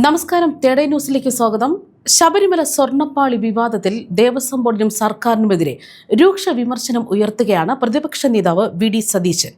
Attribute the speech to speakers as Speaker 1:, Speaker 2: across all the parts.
Speaker 1: നമസ്കാരം തേടേ ന്യൂസിലേക്ക് സ്വാഗതം. ശബരിമല സ്വർണപ്പാളി വിവാദത്തിൽ ദേവസ്വം ബോർഡിനും സർക്കാരിനുമെതിരെ രൂക്ഷ വിമർശനം ഉയർത്തുകയാണ് പ്രതിപക്ഷ നേതാവ് വി ഡി സതീശൻ.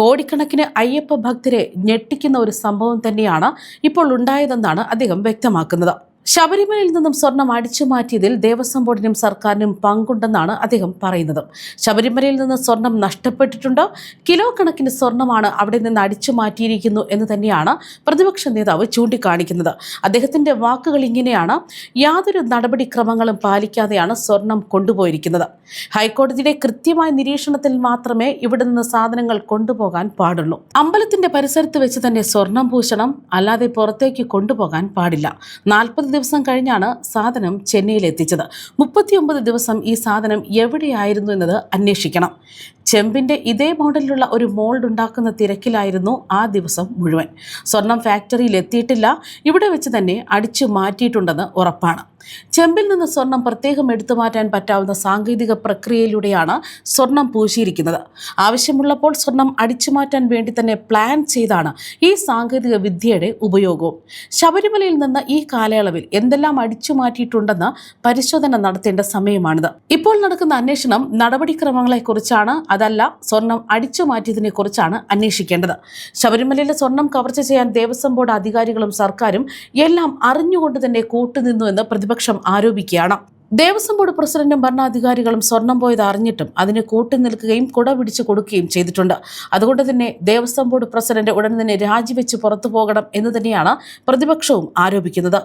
Speaker 1: കോടിക്കണക്കിന് അയ്യപ്പ ഭക്തരെ ഞെട്ടിക്കുന്ന ഒരു സംഭവം തന്നെയാണ് ഇപ്പോൾ ഉണ്ടായതെന്നാണ് അദ്ദേഹം വ്യക്തമാക്കുന്നത്. ശബരിമലയിൽ നിന്നും സ്വർണം അടിച്ചു മാറ്റിയതിൽ ദേവസ്വം ബോർഡിനും സർക്കാരിനും പങ്കുണ്ടെന്നാണ് അദ്ദേഹം പറയുന്നത്. ശബരിമലയിൽ നിന്ന് സ്വർണം നഷ്ടപ്പെട്ടിട്ടുണ്ട്? കിലോ കണക്കിന് സ്വർണമാണ് അവിടെ നിന്ന് അടിച്ചു മാറ്റിയിരിക്കുന്നു എന്ന് തന്നെയാണ് പ്രതിപക്ഷ നേതാവ് ചൂണ്ടിക്കാണിക്കുന്നത്. അദ്ദേഹത്തിന്റെ വാക്കുകൾ ഇങ്ങനെയാണ്. യാതൊരു നടപടിക്രമങ്ങളും പാലിക്കാതെയാണ് സ്വർണം കൊണ്ടുപോയിരിക്കുന്നത്. ഹൈക്കോടതിയുടെ കൃത്യമായ നിരീക്ഷണത്തിൽ മാത്രമേ ഇവിടെ നിന്ന് സാധനങ്ങൾ കൊണ്ടുപോകാൻ പാടുള്ളൂ. അമ്പലത്തിന്റെ പരിസരത്ത് വെച്ച് തന്നെ സ്വർണം പൂശണം അല്ലാതെ പുറത്തേക്ക് കൊണ്ടുപോകാൻ പാടില്ല. നാൽപ്പത് ദിവസം കഴിഞ്ഞാണ് സാധനം ചെന്നൈയിൽ എത്തിച്ചത് മുപ്പത്തിയൊമ്പത് ദിവസം ഈ സാധനം എവിടെയായിരുന്നു എന്നത് അന്വേഷിക്കണം. ചെമ്പിന്റെ ഇതേ മോഡലിലുള്ള ഒരു മോൾഡ് ഉണ്ടാക്കുന്ന തിരക്കിലായിരുന്നു ആ ദിവസം മുഴുവൻ. സ്വർണം ഫാക്ടറിയിൽ എത്തിയിട്ടില്ല. ഇവിടെ വെച്ച് തന്നെ അടിച്ചു മാറ്റിയിട്ടുണ്ടെന്ന് ഉറപ്പാണ്. ചെമ്പിൽ നിന്ന് സ്വർണം പ്രത്യേകം എടുത്തു മാറ്റാൻ പറ്റാവുന്ന സാങ്കേതിക പ്രക്രിയയിലൂടെയാണ് സ്വർണം പൂശിയിരിക്കുന്നത്. ആവശ്യമുള്ളപ്പോൾ സ്വർണം അടിച്ചു മാറ്റാൻ വേണ്ടി തന്നെ പ്ലാൻ ചെയ്താണ് ഈ സാങ്കേതിക വിദ്യയുടെ ഉപയോഗവും. ശബരിമലയിൽ നിന്ന് ഈ കാലയളവിൽ എന്തെല്ലാം അടിച്ചു മാറ്റിയിട്ടുണ്ടെന്ന് പരിശോധന നടത്തേണ്ട സമയമാണിത്. ഇപ്പോൾ നടക്കുന്ന അന്വേഷണം നടപടിക്രമങ്ങളെക്കുറിച്ചാണ് അതല്ല സ്വർണം അടിച്ചു മാറ്റിയതിനെ കുറിച്ചാണ് അന്വേഷിക്കേണ്ടത്. ശബരിമലയിലെ സ്വർണം കവർച്ച ചെയ്യാൻ ദേവസ്വം ബോർഡ് അധികാരികളും സർക്കാരും എല്ലാം അറിഞ്ഞുകൊണ്ട് തന്നെ കൂട്ടുനിന്നു എന്ന് പ്രതിപക്ഷം ആരോപിക്കുകയാണ്. ദേവസ്വം ബോർഡ് പ്രസിഡന്റും ഭരണാധികാരികളും സ്വർണം പോയത് അറിഞ്ഞിട്ടും അതിന് കൂട്ടു നിൽക്കുകയും കുട പിടിച്ചു കൊടുക്കുകയും ചെയ്തിട്ടുണ്ട്. അതുകൊണ്ട് തന്നെ ദേവസ്വം ബോർഡ് പ്രസിഡന്റ് ഉടൻ തന്നെ രാജിവെച്ച് പുറത്തു പോകണം എന്ന് തന്നെയാണ് പ്രതിപക്ഷവും ആരോപിക്കുന്നത്.